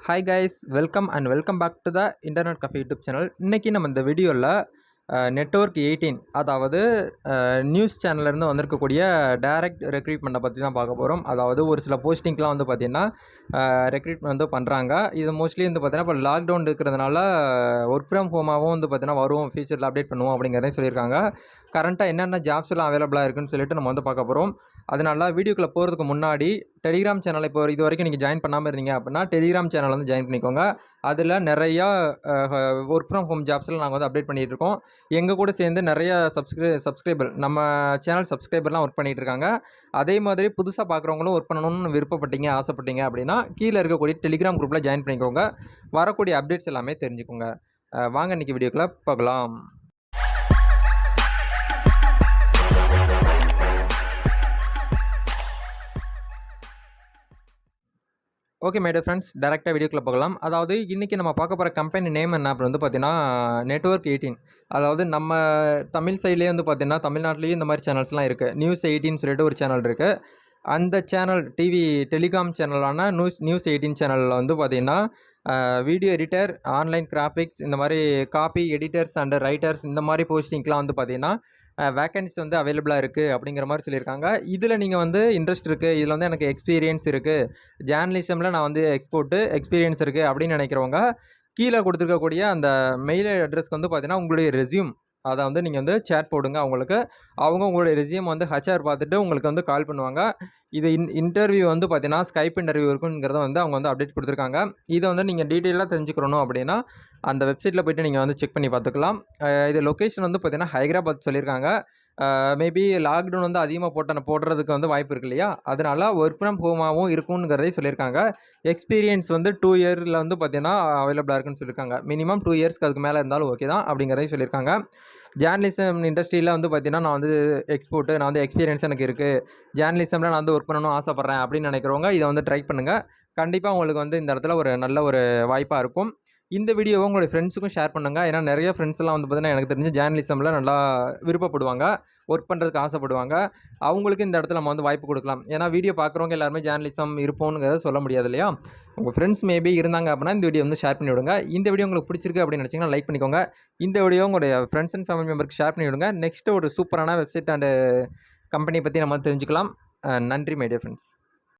Hi guys welcome and welcome back to the internet cafe YouTube channel இன்றைக்கி நம்ம இந்த வீடியோவில் நெட்ஒர்க் எயிட்டீன் அதாவது நியூஸ் சேனல்லேருந்து வந்திருக்கக்கூடிய டைரக்ட் ரெக்ரூட்மெண்ட்டை பற்றி தான் பார்க்க போகிறோம் அதாவது ஒரு சில போஸ்டிங்கெலாம் வந்து பார்த்திங்கன்னா ரெக்ரூட்மெண்ட் வந்து பண்ணுறாங்க இது மோஸ்ட்லி வந்து பார்த்திங்கன்னா இப்போ லாக்டவுன் இருக்கிறதுனால ஒர்க் ஃப்ரம் ஹோமாகவும் வந்து பார்த்திங்கன்னா வரும் ஃபியூச்சரில் அப்டேட் பண்ணுவோம் அப்படிங்கிறதையும் சொல்லியிருக்காங்க. கரண்ட்டாக என்னென்ன ஜாப்ஸ் எல்லாம் அவைலபிளாக இருக்குன்னு சொல்லிட்டு நம்ம வந்து பார்க்க போகிறோம் அதனால வீடியோக்குள்ளே போகிறதுக்கு முன்னாடி டெலிகிராம் சேனலை இப்போ இது வரைக்கும் நீங்கள் ஜாயின் பண்ணாமல் இருந்தீங்க அப்படின்னா டெலிகிராம் சேனல் வந்து ஜாயின் பண்ணிக்கோங்க. அதில் நிறையா ஒர்க் ஃப்ரம் ஹோம் ஜாப்ஸ்லாம் நாங்கள் வந்து அப்டேட் பண்ணிகிட்டு இருக்கோம். எங்கள் கூட சேர்ந்து நிறைய சப்ஸ்கிரை சப்ஸ்கிரைபர் நம்ம சேனல் சப்ஸ்கிரைபர்லாம் ஒர்க் பண்ணிகிட்டு இருக்காங்க. அதே மாதிரி புதுசாக பார்க்குறவங்களும் ஒர்க் பண்ணணும்னு விருப்பப்பட்டீங்க ஆசைப்பட்டீங்க அப்படின்னா கீழே இருக்கக்கூடிய டெலிகிராம் குரூப்பில் ஜாயின் பண்ணிக்கோங்க. வரக்கூடிய அப்டேட்ஸ் எல்லாமே தெரிஞ்சுக்கோங்க. வாங்க இன்றைக்கி வீடியோக்குள்ளே பார்க்கலாம் ஓகே மேடம் ஃப்ரெண்ட்ஸ் டேரெக்டாக வீடியோக்குள்ளே பார்க்கலாம் அதாவது இன்றைக்கி நம்ம பார்க்க போகிற கம்பெனி நேம் என்ன அப்படி வந்து பார்த்தீங்கன்னா நெட்ஒர்க் எயிட்டீன் அதாவது நம்ம தமிழ் சைட்லேயே வந்து பார்த்தீங்கன்னா தமிழ்நாட்டிலேயே இந்த மாதிரி சேனல்ஸ்லாம் இருக்குது நியூஸ் எயிட்டின்னு சொல்லிட்டு ஒரு சேனல் இருக்குது அந்த சேனல் டிவி டெலிகாம் சேனலான நியூஸ் நியூஸ் எயிட்டீன் சேனலில் வந்து பார்த்திங்கன்னா வீடியோ எடிட்டர் ஆன்லைன் கிராஃபிக்ஸ் இந்த மாதிரி காப்பி எடிட்டர்ஸ் அண்ட் ரைட்டர்ஸ் இந்த மாதிரி போஸ்டிங்க்கெலாம் வந்து பார்த்தீங்கன்னா வேக்கன்சி வந்து அவைலபிளாக இருக்குது அப்படிங்கிற மாதிரி சொல்லியிருக்காங்க. இதில் நீங்கள் வந்து இன்ட்ரெஸ்ட் இருக்குது இதில் வந்து எனக்கு எக்ஸ்பீரியன்ஸ் இருக்குது ஜேர்னலிசமில் நான் வந்து எக்ஸ்போர்ட்டு எக்ஸ்பீரியன்ஸ் இருக்குது அப்படின்னு நினைக்கிறவங்க கீழே கொடுத்துருக்கக்கூடிய அந்த மெயில் அட்ரஸ்க்கு வந்து பார்த்தீங்கன்னா உங்களுடைய ரெஸ்யூம் அதை வந்து நீங்கள் வந்து சேட் போடுங்க. அவங்களுக்கு அவங்க உங்களுடைய ரெஸ்யூம் வந்து ஹச்ஆர் பார்த்துட்டு உங்களுக்கு வந்து கால் பண்ணுவாங்க. இது இன் இன்டர்வியூ வந்து பார்த்தீங்கன்னா ஸ்கைப் இன்டர்வியூ இருக்குங்கிறத வந்து அவங்க வந்து அப்டேட் கொடுத்துருக்காங்க. இதை வந்து நீங்கள் டீட்டெயிலாக தெரிஞ்சுக்கணும் அப்படின்னா அந்த வெப்சைட்டில் போய்ட்டு நீங்கள் வந்து செக் பண்ணி பார்த்துக்கலாம். இது லொக்கேஷன் வந்து பார்த்தீங்கன்னா ஹைதராபாத் சொல்லியிருக்காங்க. மேபி லாக்டவுன் வந்து அதிகமாக போட்ட போடுறதுக்கு வந்து வாய்ப்பு இருக்கு இல்லையா? அதனால் ஒர்க் ஃப்ரம் ஹோமாகவும் இருக்குங்கிறதே சொல்லியிருக்காங்க. எக்ஸ்பீரியன்ஸ் வந்து டூ இயரில் வந்து பார்த்தீங்கன்னா அவைலபிளாக இருக்குன்னு சொல்லியிருக்காங்க. மினிமம் டூ இயர்ஸ்க்கு அதுக்கு மேலே இருந்தாலும் ஓகே தான் அப்படிங்கிறதையும் சொல்லியிருக்காங்க. ஜேர்னலிசம் இண்டஸ்ட்ரியில் வந்து பார்த்தீங்கன்னா நான் வந்து எக்ஸ்போர்ட்டு நான் வந்து எக்ஸ்பீரியன்ஸ் எனக்கு இருக்குது ஜேர்னலிசமில் நான் வந்து ஒர்க் பண்ணணும்னு ஆசைப்பட்றேன் அப்படின்னு நினைக்கிறவங்க இதை வந்து ட்ரை பண்ணுங்கள் கண்டிப்பாக உங்களுக்கு வந்து இந்த இடத்துல ஒரு நல்ல ஒரு வாய்ப்பாக இருக்கும். இந்த வீடியோவை உங்களுடைய ஃப்ரெண்ட்ஸுக்கும் ஷேர் பண்ணுங்கள் ஏன்னா நிறைய ஃப்ரெண்ட்ஸ்லாம் வந்து பார்த்தீங்கன்னா எனக்கு தெரிஞ்சு ஜேர்னலிசமில் நல்லா விருப்பப்படுவாங்க. ஒர்க் பண்ணுறதுக்கு ஆசைப்படுவாங்க. அவங்களுக்கு இந்த இடத்துல நம்ம வந்து வாய்ப்பு கொடுக்கலாம். ஏன்னா வீடியோ பார்க்குறவங்க எல்லாருமே ஜேர்னலிசம் இருப்போங்கிறத சொல்ல முடியாது இல்லையா? உங்கள் ஃப்ரெண்ட்ஸ் மேபி இருந்தாங்க அப்படின்னா இந்த வீடியோ வந்து ஷேர் பண்ணி விடுங்க. இந்த வீடியோ உங்களுக்கு பிடிச்சிருக்கு அப்படின்னு நினச்சிங்கன்னா லைக் பண்ணிக்கோங்க. இந்த வீடியோ உங்களுடைய ஃப்ரெண்ட்ஸ் அண்ட் ஃபேமிலி மெம்பருக்கு ஷேர் பண்ணி விடுங்க. நெக்ஸ்ட்டு ஒரு சூப்பரான வெப்சைட் அண்டு கம்பெனியை பற்றி நம்ம தெரிஞ்சுக்கலாம். நன்றி மைடியா ஃப்ரெண்ட்ஸ்